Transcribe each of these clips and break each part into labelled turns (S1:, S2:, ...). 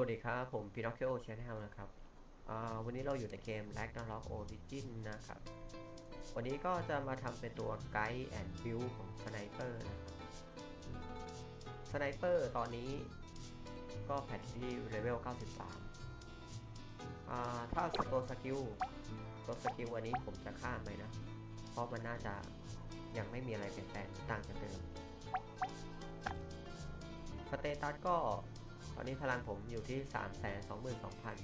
S1: วัสดีครับ ผม Pinocchio Channel นะครับวันนี้เราอยู่ในเกม Ragnarok Origin นะครับ วันนี้ก็จะมาทำเป็นตัวไกด์แอนด์บิลของสไนเปอร์นะครับสไนเปอร์ตอนนี้ก็แพทที่เลเวล 93อ่าถ้าตัวสกิลตัวสกิลวันนี้ผมจะข้ามไปนะ เพราะมันน่าจะยังไม่มีอะไรเปลี่ยนแปลงต่างจากเดิมสเตตัสก็ อนนี้พลังผมอยู่ที่ 3 2 2 0 0 0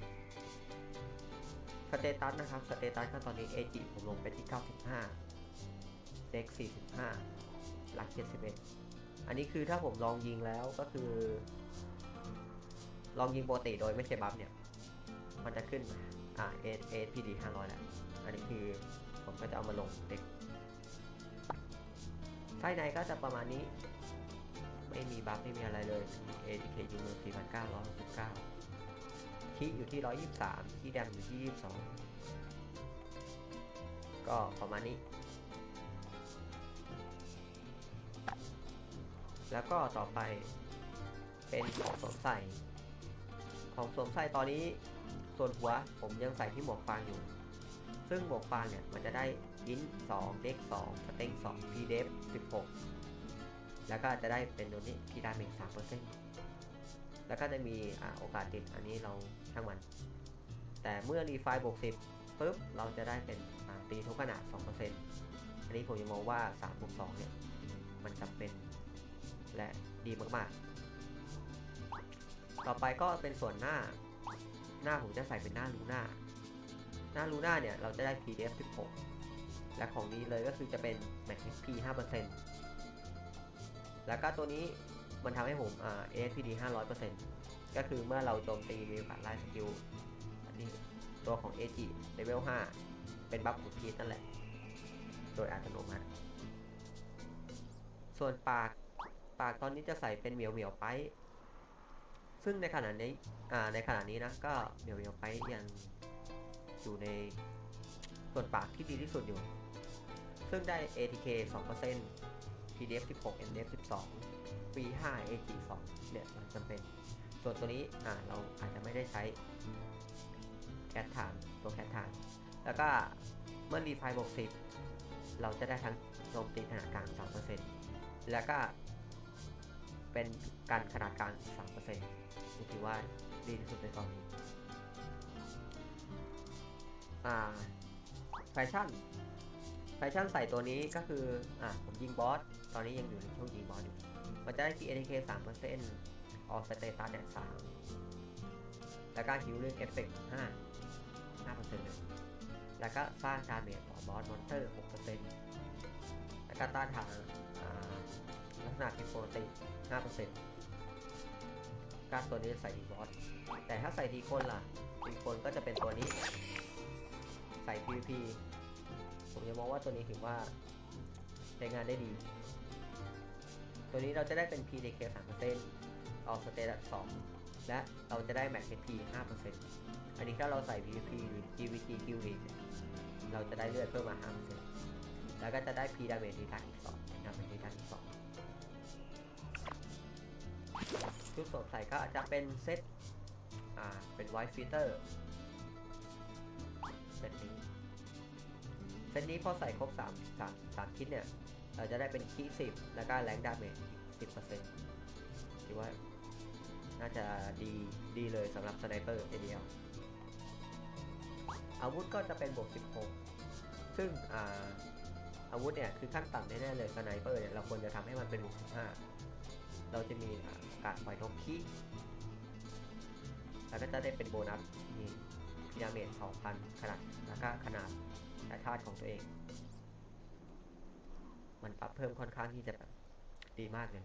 S1: สเตตัสนะครับ สเตตัสก็ตอนนี้เอจิผมลงไปที่ 95 เด็ก 45 หลัก 71 อันนี้คือถ้าผมลองยิงแล้วก็คือ ลองยิงปกติโดยไม่ใช่บัฟเนี่ย มันจะขึ้น อ่าเอเอพีดี500แล้ว อันนี้คือผมก็จะเอามาลงเด็กไส้ในก็จะประมาณนี้ ไม่มีบัฟไม่มีอะไรเลย ATK อยู่มือ4,969คีอยู่ที่ 123คีแดมอยู่ที่ 22 ก็ประมาณนี้ แล้วก็ต่อไปเป็นของสวมใส่ ของสวมใส่ตอนนี้ส่วนหัวผมยังใส่ที่หมวกฟางอยู่ ซึ่งหมวกฟางเนี่ยมันจะได้ยิน2เด็ก2สเต็ง2พีเดฟ16 แล้วก็จะได้เป็นตัวนี้พีดาเมจสามเปอร์เซ็นต์แล้วก็จะมีอ่าโอกาสติดอันนี้เราช่างมัน แต่เมื่อรีไฟบวกสิบปุ๊บเราจะได้เป็นตีทุกขนาดสองเปอร์เซ็นต์อันนี้ผมยังมองว่าสามบวกสองเนี่ย มันจำเป็นและดีมากๆ ต่อไปก็เป็นส่วนหน้า หน้าผมจะใส่เป็นหน้าลูน่า หน้าลูน่าเนี่ย เราจะได้ PDF 16 และของนี้เลยก็คือจะเป็น Max HP 5% แล้วก็ตัวนี้มันทำให้ผมอ่า ASPD 500%ก็คือเมื่อเราโจมตีผ่านไล่สกิลอันนี้ตัวของ AG Level 5 เป็นบัฟของพีทนั่นแหละ โดยอัตโนมัติ ส่วนปากปากตอนนี้จะใส่เป็นเหมียวเหมียวไป ซึ่งในขณะนี้ในขณะนี้นะก็เหมียวเหมียวไปยังอยู่ในส่วนปากที่ดีที่สุดอยู่ ซึ่งได้ ATK 2% PDF 16 NF 12ฟรี5 AG 2เนี่ยมันจำเป็น ส่วนตัวนี้อ่าเราอาจจะไม่ได้ใช้แคททานตัวแคททานแล้วก็เมื่อรีไฟบวก10 เราจะได้ทั้งโจมตีขนาดกลาง 3%แล้วก็เป็นการขนาดกลาง 3%นี่ถือว่าดีที่สุดในตอนนี้แฟชั่นแฟชั่นใส่ตัวนี้ก็คือ อะ ผมยิงบอส ตอนนี้ยังอยู่ในช่วงยิงบอสอยู่ มันจะได้ PATK 3% All Status เนี่ย3แล้วก็ฮิวเรื่องเอฟเฟกต์5 5%เลยแล้วก็สร้างดาเมจต่อบอสมอนเตอร์ 6%แล้วก็ต้านทานลักษณะเป็นปกติ5%การตัวนี้ใส่ดีบอส แต่ถ้าใส่ทีคนล่ะทีคนก็จะเป็นตัวนี้ ใส่ PVP ผมยังมองว่าตัวนี้ถือว่าใช้งานได้ดี ตัวนี้เราจะได้เป็น PDK 3% All Status 2และเราจะได้ Max HP 5%อันนี้ถ้าเราใส่ PVP หรือ GVT Q เนี่ยเราจะได้เลือดเพิ่มมา5%แล้วก็จะได้ P Damage Deduct อีก2 Damage Deduct อีก2ชุดสวมใส่ก็อาจจะเป็นเซตอ่าเป็น White Filter เซตนี้เซตนี้พอใส่ครบ3 3 3คิดเนี่ย เราจะได้เป็นคีย์10แล้วก็แรงดาเมจ10%ถือร์เซ็นต์คิดว่าน่าจะดีดีเลยสำหรับสไนเปอร์เอเดียอาวุธก็จะเป็นบวก16 ซึ่งอาอาวุธเนี่ยคือขั้นต่ำแน่ๆเลยสไนเปอร์เนี่ยเราควรจะทำให้มันเป็นบวก15 เราจะมีการปล่อยนกคีแล้วก็จะได้เป็นโบนัสมีพีดาเมจ2,000 ขนาด แล้วก็ขนาดและธาตุของตัวเอง มันปรับเพิ่มค่อนข้างที่จะแบบดีมากเลย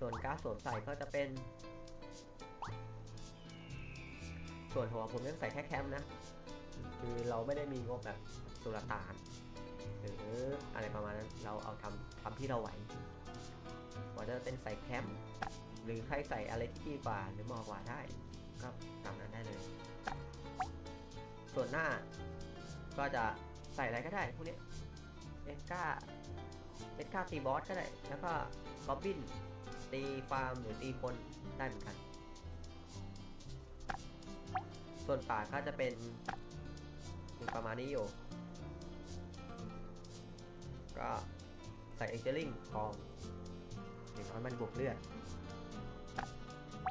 S1: ส่วนการสวมใส่ก็จะเป็น ส่วนหัวผมยังใส่แค่แคมป์นะ คือเราไม่ได้มีงบแบบสุลต่านหรืออะไรประมาณนั้น เราเอาทำทำที่เราไหวว่าจะเป็นใส่แคมป์หรือใครใส่อะไรที่ดีกว่าหรือเหมาะกว่าได้ ก็ตามนั้นได้เลย ส่วนหน้าก็จะใส่อะไรก็ได้พวกนี้ เอ็กก้าเอ็กก้าตีบอสก็ได้ แล้วก็กอบบิน ตีฟาร์มหรือตีคนได้เหมือนกัน ส่วนป่าก็จะเป็นประมาณนี้อยู่ ก็ใส่เอ็กเจลิงกองอย่างน้อยมันบวกเลือด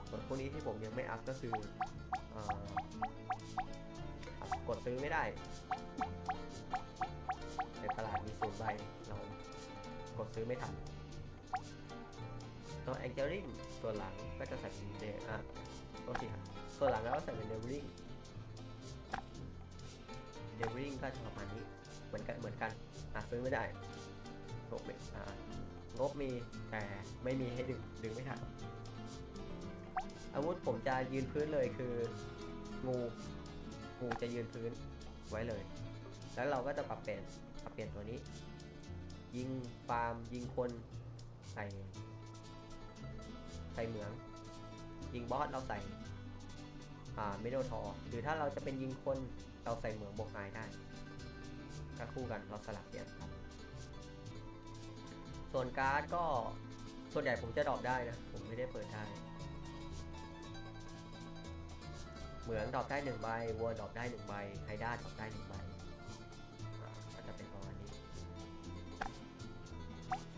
S1: ส่วนพวกนี้ที่ผมยังไม่อัพก็คืออ่อกดซื้อไม่ได้ ในตลาดมีศูนย์ใบเรากดซื้อไม่ทัน ตัว Angeling ส่วหลังก็จะใส่เป็นเดอะตัวสี่ครับส่วหลังแล้วก็ใส่เป็นเดวิลิงเดวิลิงก็จะประมาณนี้เหมือนกันเหมือนกันอะซื้อไม่ได้งบไม่อ่างบมีแต่ไม่มีให้ดึงดึงไม่ทันอาวุธผมจะยืนพื้นเลยคืองูงูจะยืนพื้นไว้เลย แล้วเราก็จะปรับเปลี่ยน เปลี่ยนตัวนี้ ยิงฟาร์มยิงคนใส่ใส่เหมือง ยิงบอสเราใส่อ่าเมโดทอหรือถ้าเราจะเป็นยิงคนเราใส่เหมืองบวกไม้ได้ก็คู่กันเราสลับเปลี่ยนครับส่วนการ์ดก็ส่วนใหญ่ผมจะดรอปได้นะ ผมไม่ได้เปิดได้เหมืองดรอปได้หนึ่งใบวัวดรอปได้หนึ่งใบไฮด้าดรอปได้หนึ่งใบ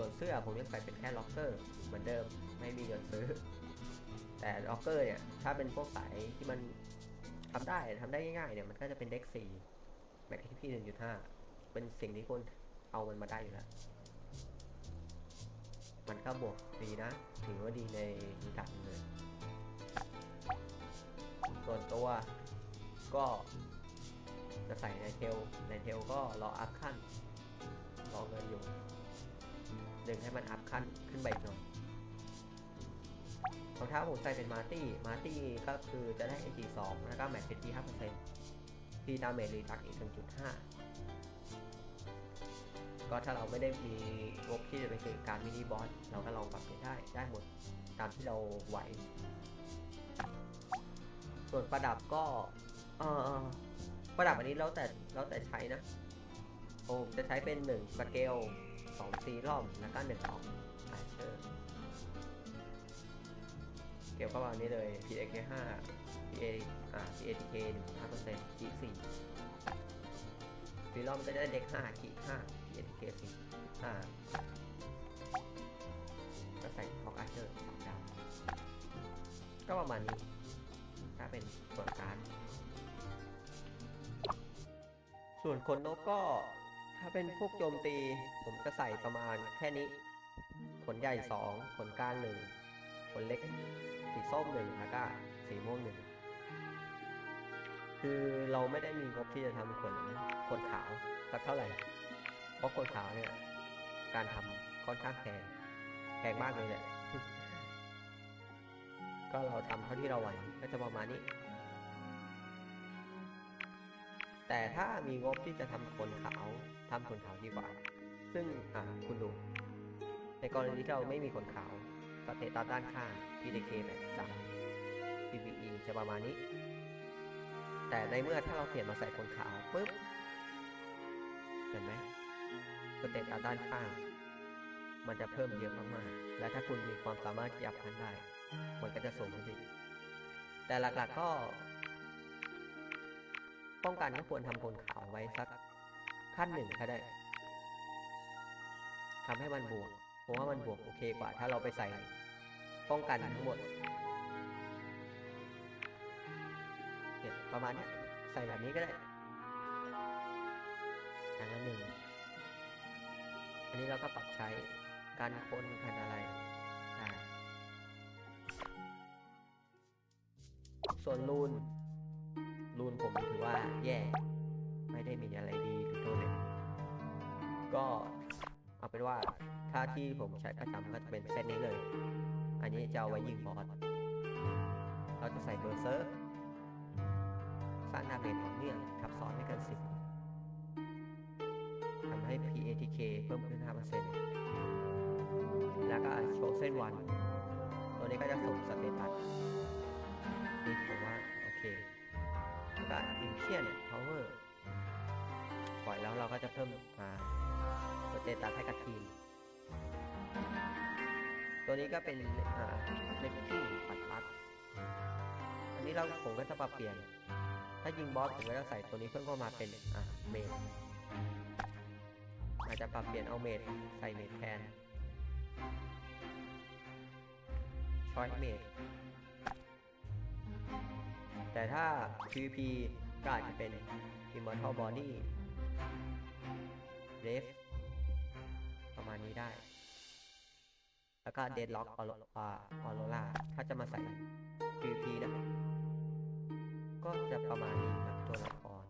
S1: ส่วนเสื้อผมยังใส่เป็นแค่ล็อกเกอร์เหมือนเดิมไม่มีเงินซื้อ แต่ล็อกเกอร์เนี่ย ถ้าเป็นพวกสายที่มันทำได้ทำได้ง่ายๆเนี่ยมันก็จะเป็นเด็กสี่แม็กที่พี่หนึ่งจุดห้าเป็นสิ่งที่คุณเอามันมาได้อยู่แล้ว มันก็บวกดีนะ ถือว่าดีในระดับหนึ่งเลยส่วนตัวก็จะใส่ในเทลในเทลก็รออัพขั้นรอเงินอยู่ ดึงให้มันอัพขั้นขึ้นไปอีกหน่อยรองเท้าผมใส่เป็นมาร์ตี้ มาร์ตี้ก็คือจะได้ AG 2แล้วก็แมทเพชรที่5%ที่ดาเมจรีทักอีก 1.5 ก็ถ้าเราไม่ได้มีงบที่จะไปซื้อการมินิบอส เราก็ลองปรับเปลี่ยนได้ ได้หมดตามที่เราไหว ส่วนประดับก็เออประดับอันนี้แล้วแต่แล้วแต่ใช้นะ ผมจะใช้เป็น 1 สเกล 2ซีรอมแล้วก็1ออกอาเชอร์เกี่ยวกับอันนี้เลย PAK 5 PA อ่า PATK 1.5% G 4ซีรอมจะได้เด็ก5 G 5 PATK 4อ่าก็ใส่ออกอาเชอร์สองดาวก็ประมาณนี้ ถ้าเป็นส่วนการ ส่วนคนนกก็ ถ้าเป็นพวกโจมตี ผมจะใส่ประมาณแค่นี้ ขนใหญ่สองขนกลางหนึ่งขนเล็ก สีส้มหนึ่งแล้วก็สีม่วงหนึ่งคือเราไม่ได้มีงบที่จะทำขนขนขาวสักเท่าไหร่ เพราะขนขาวเนี่ย การทำค่อนข้างแพงแพงมากเลยแหละก็เราทำเท่าที่เราไหวก็จะประมาณนี้ แต่ถ้ามีงบที่จะทำขนขาวทำขนขาวดีกว่า ซึ่งอ่าคุณดู ในกรณีที่เราไม่มีขนขาวสเตตัสด้านข้าง PDK แบบจาก PVE จะประมาณนี้ แต่ในเมื่อถ้าเราเปลี่ยนมาใส่ขนขาวปุ๊บเห็นไหมสเตตัสด้านข้างมันจะเพิ่มเยอะมากๆ และถ้าคุณมีความสามารถที่อัพพันได้ มันก็จะสูงขึ้นอีกแต่หลักๆก็ ป้องกันก็ควรทำคนขาวไว้สักขั้นหนึ่งก็ได้ทำให้มันบวกเพราะว่ามันบวกโอเคกว่า ถ้าเราไปใส่ป้องกันทั้งหมดเนี่ยประมาณนี้ใส่แบบนี้ก็ได้อย่างละหนึ่งอันนี้เราก็ปรับใช้การคนกันอะไรส่วนรูน รูนผมถือว่าแย่ ไม่ได้มีอะไรดีถึงตัวเลย ก็เอาเป็นว่าถ้าที่ผมใช้ประจำก็จะเป็นเซตนี้เลย อันนี้จะเอาไว้ยิงบอสเราจะใส่เบอร์เซอร์สร้างดาเมจต่อเนื่องทับซ้อนไม่เกิน10ทำให้ PATK เพิ่มขึ้น 5%แล้วก็โชว์เส้นวัน ตัวนี้ก็จะส่งสเตตัสนี่ผมว่า เทียเนพาวเวอร์ปล่อยแล้วเราก็จะเพิ่มมาสเตตัสให้กับทีม ตัวนี้ก็เป็นเล็กที่ปัดปัดอันนี้เราผมก็จะปรับเปลี่ยน ถ้ายิงบอสผมก็จะใส่ตัวนี้เพิ่มเข้ามาเป็นอ่าเมดอาจจะปรับเปลี่ยนเอาเมดใส่เมดแทนชอยเมดแต่ถ้า PVP ก็อาจจะเป็น Immortal Body r e f ประมาณนี้ได้ แล้วก็ Deadlock Aurora ถ้าจะมาใส่ PVP นะ ก็จะประมาณนี้ครับตัวละคร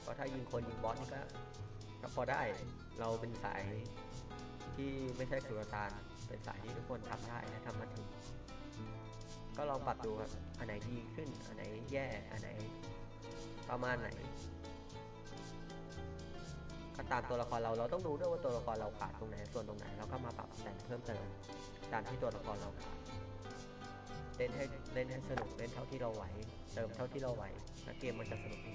S1: เพราะถ้ายิงคนยิงบอสนี่ก็ก็พอได้เราเป็นสาย ที่ไม่ใช่สุลตานเป็นสายที่ทุกคนทำได้และทำมาถึง ก็ลองปรับดูครับอันไหนดีขึ้น อันไหนแย่อันไหนประมาณไหนก็ตามตัวละครเราเราต้องรู้ด้วยว่าตัวละครเราขาดตรงไหนส่วนตรงไหนเราก็มาปรับแต่งเพิ่มเติมตามที่ตัวละครเราขาดเล่นให้เล่นให้สนุกเล่นเท่าที่เราไหว เติมเท่าที่เราไหวแล้วเกมมันจะสนุกดี